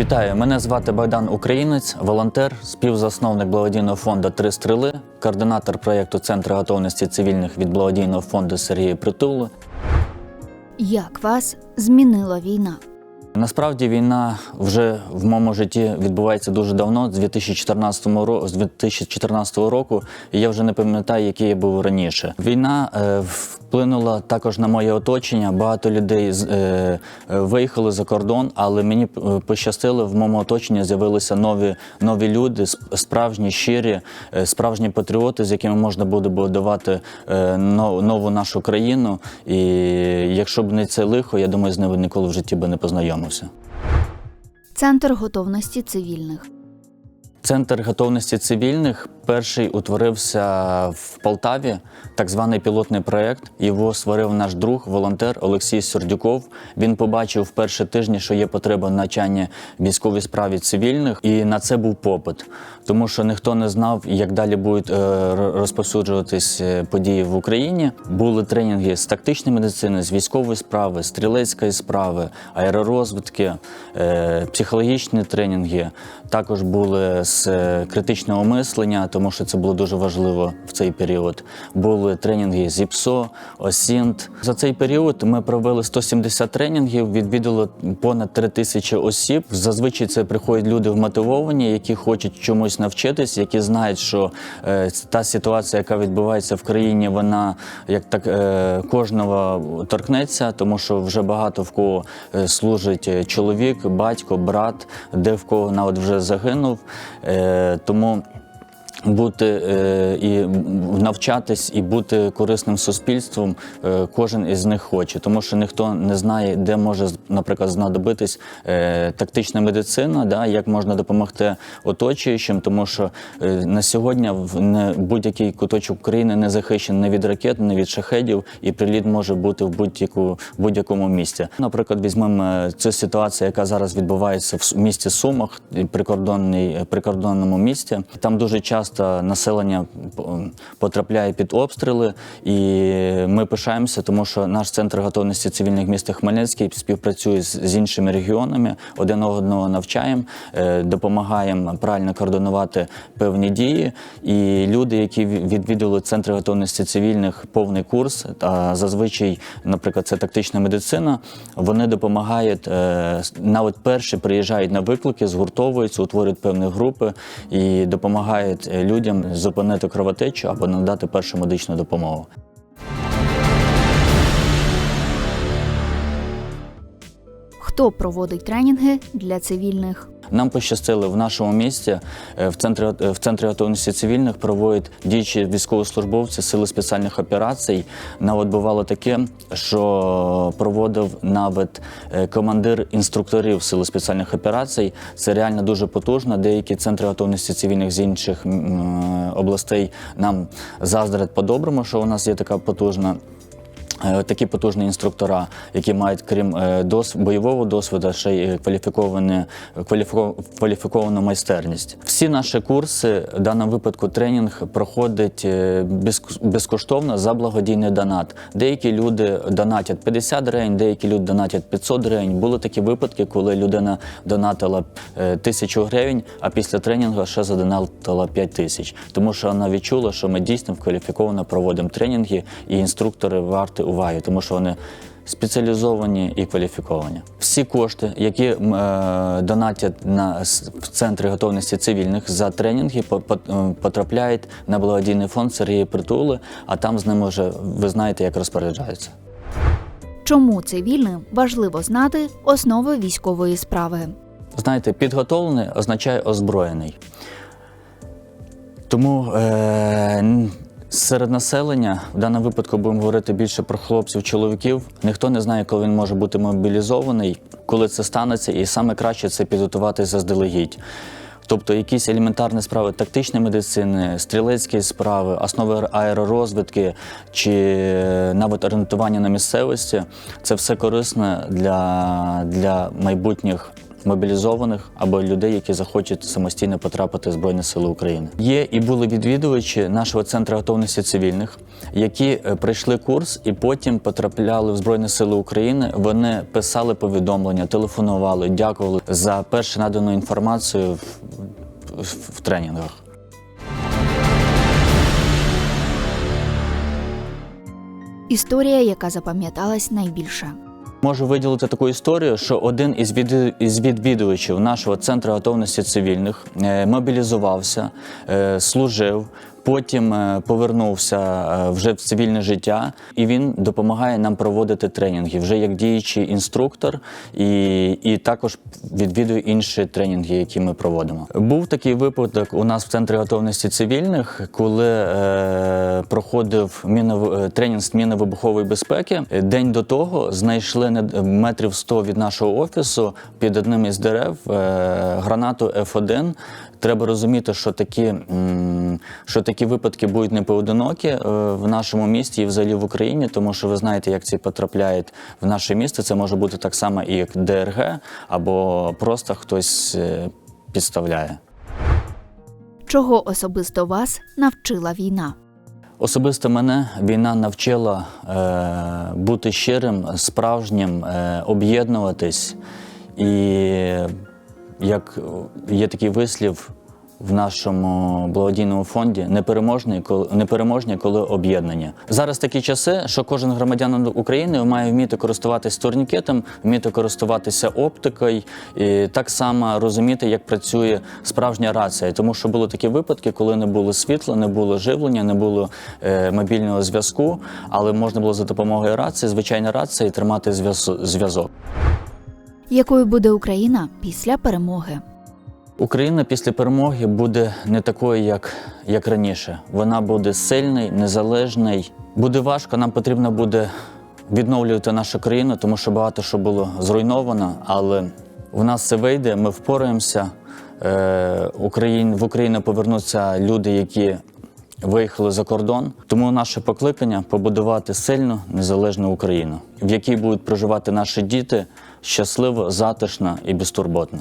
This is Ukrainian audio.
Вітаю, мене звати Богдан Українець, волонтер, співзасновник благодійного фонду Три стріли, координатор проєкту Центру готовності цивільних від благодійного фонду Сергія Притули. Як вас змінила війна? Насправді війна вже в моєму житті відбувається дуже давно, з 2014 року, з 2014 року, і я вже не пам'ятаю, який я був раніше. Війна е, вплинула також на моє оточення. Багато людей е, виїхали за кордон, але мені е, пощастило, в моєму оточенні з'явилися нові, нові люди, справжні, щирі, е, справжні патріоти, з якими можна буде будувати е, нову нашу країну. І якщо б не це лихо, я думаю, з ними ніколи в житті би не познайомився. Центр готовності цивільних. Центр готовності цивільних перший утворився в Полтаві, так званий пілотний проєкт. Його створив наш друг, волонтер Олексій Сердюков. Він побачив в перші тижні, що є потреба навчання військовій справі цивільних, і на це був попит, тому що ніхто не знав, як далі будуть е, розповсюджуватись е, події в Україні. Були тренінги з тактичної медицини, з військової справи, стрілецької справи, аеророзвідки, е, психологічні тренінги. Також були з е, критичного мислення, тому що це було дуже важливо в цей період. Були тренінги з ІПСО, ОСІНТ. За цей період ми провели 170 тренінгів, відвідало понад 3 тисячі осіб. Зазвичай це приходять люди вмотивовані, які хочуть чомусь навчитись, які знають, що е, та ситуація, яка відбувається в країні, вона як так е, кожного торкнеться, тому що вже багато в кого служить чоловік, батько, брат, де в кого навіть вже загинув. Е, тому бути е, і навчатись і бути корисним суспільством е, кожен із них хоче, тому що ніхто не знає, де може, наприклад, знадобитись е, тактична медицина, да, як можна допомогти оточуючим, тому що на сьогодні в не будь-який куточок України не захищений ні від ракет, ні від шахедів, і приліт може бути в будь-яку будь-якому місці. Наприклад, візьмемо цю ситуацію, яка зараз відбувається в місті Сумах, прикордонний прикордонному місті. Там дуже часто населення потрапляє під обстріли, і ми пишаємося, тому що наш центр готовності цивільних міста Хмельницький співпрацює з, іншими регіонами, один одного навчаємо, е, допомагаємо правильно координувати певні дії. І люди, які ві- відвідували центр готовності цивільних повний курс, а зазвичай, наприклад, це тактична медицина, вони допомагають е, навіть перші приїжджають на виклики, згуртовуються, утворюють певні групи і допомагають людям зупинити кровотечу або надати першу медичну допомогу. Хто проводить тренінги для цивільних? Нам пощастило в нашому місті е, в центрі е, в центрі готовності цивільних проводять діючі військовослужбовці сили спеціальних операцій. Навіть бувало таке, що проводив навіть е, командир інструкторів сили спеціальних операцій. Це реально дуже потужно. Деякі центри готовності цивільних з інших областей нам заздрять по-доброму, що у нас є така потужна. Е, Такі потужні інструктора, які мають крім е, дос, бойового досвіду, ще й кваліфіковані, кваліфіковану майстерність. Всі наші курси, в даному випадку тренінг, проходить е, без- безкоштовно за благодійний донат. Деякі люди донатять 50 гривень, деякі люди донатять 500 гривень. Були такі випадки, коли людина донатила тисячу гривень, а після тренінгу ще задонатила 5 тисяч. Тому що вона відчула, що ми дійсно кваліфіковано проводимо тренінги, і інструктори варті уваги, тому що вони спеціалізовані і кваліфіковані. Всі кошти, які е, донатять на в центрі готовності цивільних за тренінги, е, потрапляють на благодійний фонд Сергія Притули, а там з ними вже ви знаєте, як розпоряджаються. Чому цивільним важливо знати основи військової справи? Знаєте, підготовлений означає озброєний. Тому е, серед населення, в даному випадку будемо говорити більше про хлопців, чоловіків, ніхто не знає, коли він може бути мобілізований, коли це станеться, і саме краще це підготувати заздалегідь. Тобто якісь елементарні справи тактичної медицини, стрілецькі справи, основи аеророзвідки чи е, навіть орієнтування на місцевості це все корисне для, для майбутніх мобілізованих або людей, які захочуть самостійно потрапити в Збройні Сили України. Є і були відвідувачі нашого центру готовності цивільних, які е, пройшли курс і потім потрапляли в Збройні Сили України. Вони писали повідомлення, телефонували, дякували за першу надану інформацію в, в, в тренінгах. Історія, яка запам'яталась найбільше. Можу виділити таку історію, що один із відвідувачів нашого центру готовності цивільних е, мобілізувався, е, служив. Потім е, повернувся е, вже в цивільне життя, і він допомагає нам проводити тренінги вже як діючий інструктор, і, і також відвідує інші тренінги, які ми проводимо. Був такий випадок у нас в центрі готовності цивільних, коли е, проходив мінов... е, тренінг з мінно-вибухової безпеки. День до того знайшли метрів 100 від нашого офісу під одним із дерев е, гранату F1. Треба розуміти, що такі, що такі випадки будуть не поодинокі е, в нашому місті і взагалі в Україні, тому що ви знаєте, як ці потрапляють в наше місто. Це може бути так само і як ДРГ, або просто хтось е, підставляє. Чого особисто вас навчила війна? Особисто мене війна навчила е, бути щирим, справжнім, е, об'єднуватись. І як є такий вислів в нашому благодійному фонді, непереможні, коли непереможні, коли об'єднання. Зараз такі часи, що кожен громадянин України має вміти користуватися турнікетом, вміти користуватися оптикою, і так само розуміти, як працює справжня рація. Тому що були такі випадки, коли не було світла, не було живлення, не було е, мобільного зв'язку, але можна було за допомогою рації, звичайної рації, тримати зв'яз- зв'язок. Якою буде Україна після перемоги? Україна після перемоги буде не такою, як, як раніше. Вона буде сильний, незалежний. Буде важко, нам потрібно буде відновлювати нашу країну, тому що багато що було зруйновано, але в нас це вийде, ми впораємося. Е, Україн, в Україну повернуться люди, які виїхали за кордон. Тому наше покликання побудувати сильну незалежну Україну, в якій будуть проживати наші діти щасливо, затишно і безтурботно.